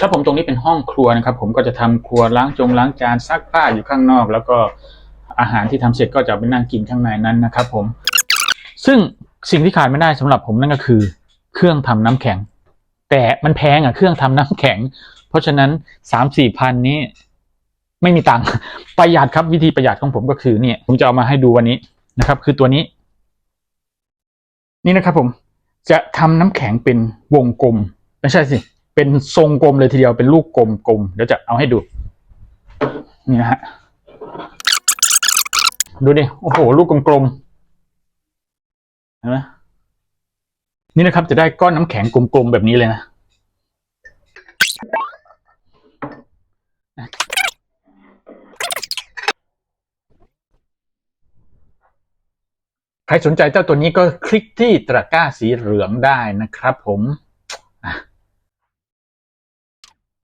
ครับผมตรงนี้เป็นห้องครัวนะครับ ผมก็จะทำครัวล้างจงล้างจานซักผ้าอยู่ข้างนอก แล้วก็อาหารที่ทำเสร็จก็จะไปนั่งกินข้างในนั้นนะครับผม ซึ่งสิ่งที่ขาดไม่ได้สำหรับผมนั่นก็คือ เครื่องทำน้ำแข็ง แต่มันแพงอะเครื่องทำน้ำแข็ง เพราะฉะนั้นสามสี่พันนี้ไม่มีตังค์ประหยัดครับวิธีประหยัดของผมก็คือเนี่ย ผมจะเอามาให้ดูวันนี้นะครับ คือตัวนี้ นี่นะครับผมจะทำน้ำแข็งเป็นวงกลม ไม่ใช่สิ เป็นทรงกลมเลยทีเดียวเป็นลูกกลมๆเดี๋ยวจะเอาให้ดู นี่นะฮะดูดิโอ้โหลูกกลมๆเห็นไหมนี่นะครับ จะได้ก้อนน้ำแข็งกลมๆแบบนี้เลยนะใครสนใจเจ้าตัวนี้ก็คลิกที่ตะกร้าสีเหลืองได้นะครับผม